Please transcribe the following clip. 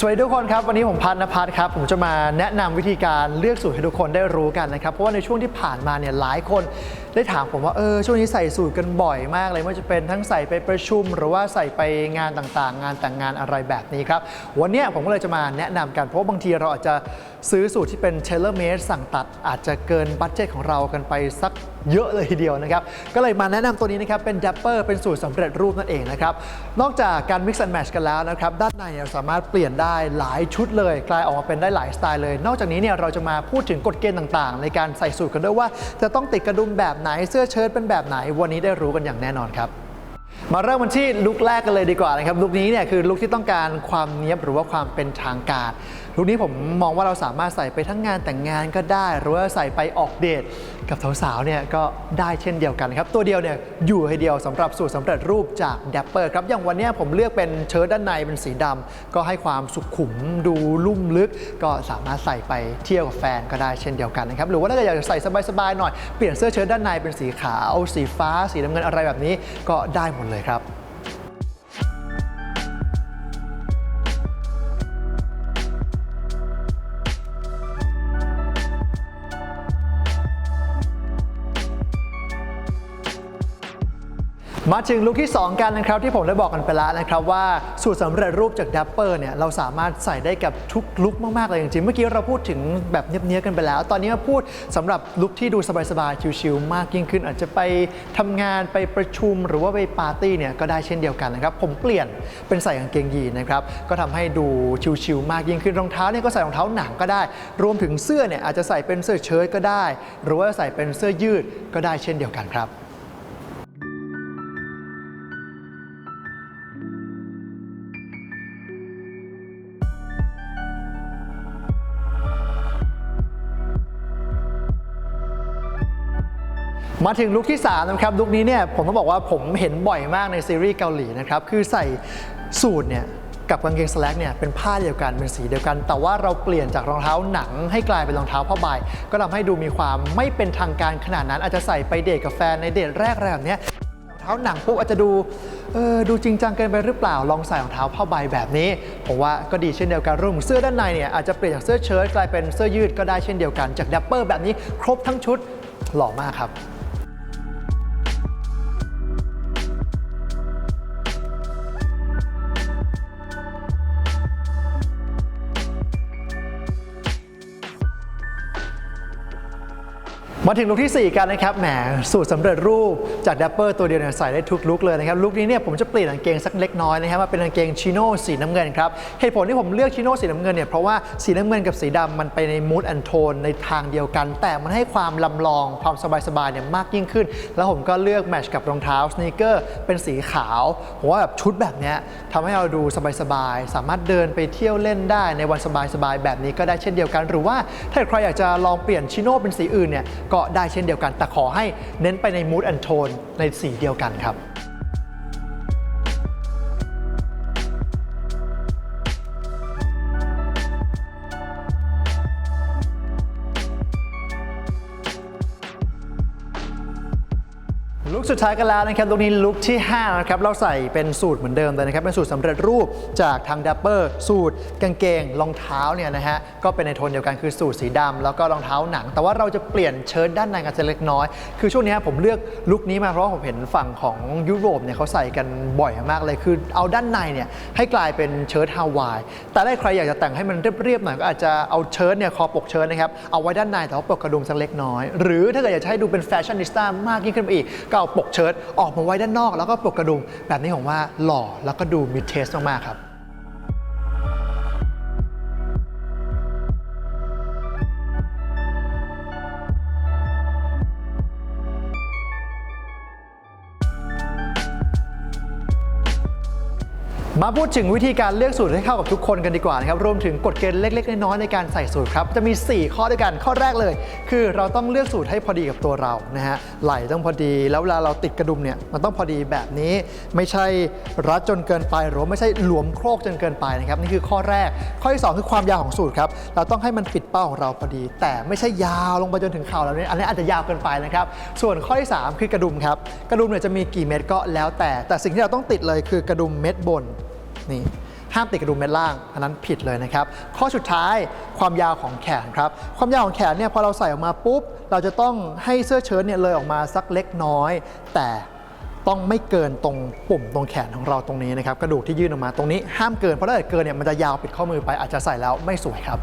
สวัสดีทุกคนครับ วันนี้ผมพัฒนพัฒน์ครับ ผมจะมาแนะนำวิธีการเลือกสูตรให้ทุกคนได้รู้กันนะครับ เพราะว่าในช่วงที่ผ่านมาเนี่ยหลายคนได้ถามผมว่าเออช่วงนี้ใส่สูตรกันบ่อยมากเลยไม่ว่าจะเป็นทั้งใส่ไปประชุม หรือว่าใส่ไปงานต่างๆ งานแต่งงานอะไรแบบนี้ครับ วันนี้ผมก็เลยจะมาแนะนำกัน เพราะาบางทีเราอาจจะซื้อสูตรที่เป็น tailor made สั่งตัดอาจจะเกินบัตเจตของเรากันไปสัก เยอะเลยทีเดียวนะครับ ก็เลยมาแนะนำตัวนี้นะครับ เป็น Dapper เป็นสูตรสำเร็จรูปนั่นเองนะครับ นอกจากการ mix and match กันแล้วนะครับ ด้านในเนี่ยสามารถเปลี่ยนได้หลายชุดเลย กลายออกมาเป็นได้หลายสไตล์เลย นอกจากนี้เนี่ยเราจะมาพูดถึงกฎเกณฑ์ต่างๆ ในการใส่สูตรกันด้วยว่า จะต้องติดกระดุมแบบไหนเสื้อเชิ้ตเป็นแบบไหน วันนี้ได้รู้กันอย่างแน่นอนครับมาเริ่มกันที่ลุคแรกกันเลยดีกว่านะครับลุคนี้เนี่ยคือลุคที่ต้องการความเนี้ยบหรือว่าความเป็นทางการ ลุคนี้ผมมองว่าเราสามารถใส่ไปทั้งงานแต่งงานก็ได้ หรือว่าใส่ไปออกเดทกับสาวๆเนี่ยก็ได้เช่นเดียวกันครับ ตัวเดียวเนี่ยอยู่ให้เดียวสำหรับสูตรสำเร็จรูปจาก Dapper ครับอย่างวันนี้ผมเลือกเป็นเชิ้ตด้านในเป็นสีดำก็ให้ความสุขุมดูลุ่มลึก ก็สามารถใส่ไปเที่ยวกับแฟนก็ได้เช่นเดียวกันนะครับหรือว่าถ้าอยากจะใส่สบายๆหน่อยเปลี่ยนเสื้อเชิ้ตด้านในเป็นสีขาว สีฟ้า สีน้ำเงินอะไรแบบนี้ก็ได้หมดเลยครับ มาถึงลุคที่ 2 กันนะครับที่ผมได้บอกกันไปแล้วนะครับว่าสูตรสำเร็จรูปจากดัปเปอร์เนี่ยเราสามารถใส่ได้กับทุกลุคมากๆเลยจริงๆเมื่อกี้เราพูดถึงแบบเนี้ยบๆกันไปแล้ว ตอนนี้มาพูดสำหรับลุคที่ดูสบายๆชิลๆมากยิ่งขึ้น อาจจะไปทำงานไปประชุมหรือว่าไปปาร์ตี้เนี่ยก็ได้เช่นเดียวกันนะครับผมเปลี่ยนเป็นใส่กางเกงยีนนะครับก็ทำให้ดูชิลๆมากยิ่งขึ้นรองเท้าเนี่ยก็ใส่รองเท้าหนังก็ได้ รวมถึงเสื้อเนี่ยอาจจะใส่เป็นเสื้อเชิ้ตก็ได้ หรือว่าใส่เป็นเสื้อยืดก็ได้เช่นเดียวกันครับ มาถึงลุคที่3นะครับลุคนี้เนี่ยผมต้องบอกว่าผมเห็นบ่อยมากในซีรีส์เกาหลีนะครับคือใส่สูทเนี่ยกับกางเกงสแลกเนี่ยเป็นผ้าเดียวกันเป็นสีเดียวกัน แต่ว่าเราเปลี่ยนจากรองเท้าหนังให้กลายเป็นรองเท้าผ้าใบก็ทำให้ดูมีความไม่เป็นทางการขนาดนั้นอาจจะใส่ไปเดทกับแฟนในเดทแรกอะไรแบบเนี้ยรองเท้าหนังปุ๊บอาจจะดูเออดูจริงจังเกินไปหรือเปล่าลองใส่รองเท้าผ้าใบแบบนี้ ผมว่าก็ดีเช่นเดียวกันรวมถึงเสื้อด้านในเนี่ยอาจจะเปลี่ยนจากเสื้อเชิ้ตกลายเป็นเสื้อยืดก็ได้เช่นเดียวกัน จากดัปเปอร์แบบนี้ครบทั้งชุดหล่อมากครับ มาถึงลุคที่ 4 กันนะครับ แหม สูตรสำเร็จรูปจากดัปเปอร์ตัวเดียวเนี่ยใส่ได้ทุกลุคเลยนะครับ ลุคนี้เนี่ยผมจะเปลี่ยนกางเกงสักเล็กน้อยนะครับมาเป็นกางเกงชิโน่สีน้ำเงินครับ เหตุผลที่ผมเลือกชิโน่สีน้ำเงินเนี่ยเพราะว่าสีน้ำเงินกับสีดำมันไปในมูดแอนโทนในทางเดียวกัน แต่มันให้ความลำลองความสบายๆเนี่ยมากยิ่งขึ้น แล้วผมก็เลือกแมทช์กับรองเท้าสเนคเกอร์เป็นสีขาวผมว่าแบบชุดแบบเนี้ยทำให้เราดูสบายๆสามารถเดินไปเที่ยวเล่นได้ในวันสบายๆแบบนี้ก็ได้เช่นเดียวกัน หรือว่าถ้าใครอยากจะลองเปลี่ยนชิโน่เป็นสีอื่นเนี่ยก็ได้เช่นเดียวกัน แต่ขอให้เน้นไปในมูดแอนโทนในสีเดียวกันครับ สุดท้ายกันแล้วนะครับลุคนี้ลุคที่5นะครับเราใส่เป็นสูตรเหมือนเดิมเลยนะครับเป็นสูตรสำเร็จรูปจากทางดัปเปอร์สูตรกางเกงรองเท้าเนี่ยนะฮะก็เป็นในโทนเดียวกันคือสูตรสีดำแล้วก็รองเท้าหนัง แต่ว่าเราจะเปลี่ยนเชิ้ตด้านในกันเล็กน้อย คือช่วงนี้ผมเลือกลุคนี้มาเพราะผมเห็นฝั่งของยุโรปเนี่ยเขาใส่กันบ่อยมากเลยคือเอาด้านในเนี่ยให้กลายเป็นเชิ้ตฮาวายแต่ถ้าใครอยากจะแต่งให้มันเรียบๆหน่อยก็อาจจะเอาเชิ้ตเนี่ยคอปกเชิ้ตนะครับเอาไว้ด้านในแต่ว่าปกกระดุมสักเล็กน้อย หรือถ้าเกิดอยากจะให้ดูเป็นแฟชั่นนิสต้ามากยิ่งขึ้นไปอีกก็เอาปกเชิ้ตออกมาไว้ด้านนอก แล้วก็ปกกระดุมแบบนี้ผมว่าหล่อแล้วก็ดูมีเทสมากๆครับ มาพูดถึงวิธีการเลือกสูตรให้เข้ากับทุกคนกันดีกว่านะครับรวมถึงกฎเกณฑ์เล็ก ๆ น้อยๆในการใส่สูตรครับจะมี 4 ข้อด้วยกันข้อแรกเลย คือเราต้องเลือกสูตรให้พอดีกับตัวเรานะฮะไหล่ต้องพอดีแล้วเวลาเราติดกระดุมเนี่ยมันต้องพอดีแบบนี้ ไม่ใช่รัดจนเกินไป หรือไม่ใช่หลวมโครกจนเกินไปนะครับนี่คือข้อแรก ข้อที่สองคือความยาวของสูตรครับเราต้องให้มันปิดเป้าของเราพอดี แต่ไม่ใช่ยาวลงไปจนถึงเข่าแล้วเนี่ยอันนี้อาจจะยาวเกินไปนะครับส่วนข้อที่สามคือกระดุมครับกระดุมเนี่ยจะมีกี่เม็ดก็แล้วแต่ แต่สิ่งที่เราต้องติดเลยคือกระดุมเม็ดบน นี่ห้ามติดกระดุมเม็ดล่าง อันนั้นผิดเลยนะครับ ข้อสุดท้ายความยาวของแขนครับ ความยาวของแขนเนี่ยพอเราใส่ออกมาปุ๊บ เราจะต้องให้เสื้อเชิ้ตเนี่ยเลยออกมาสักเล็กน้อย แต่ต้องไม่เกินตรงปุ่มตรงแขนของเราตรงนี้นะครับ กระดูกที่ยื่นออกมาตรงนี้ห้ามเกินเพราะถ้าเกิดเกินเนี่ยมันจะยาวปิดข้อมือไปอาจจะใส่แล้วไม่สวยครับ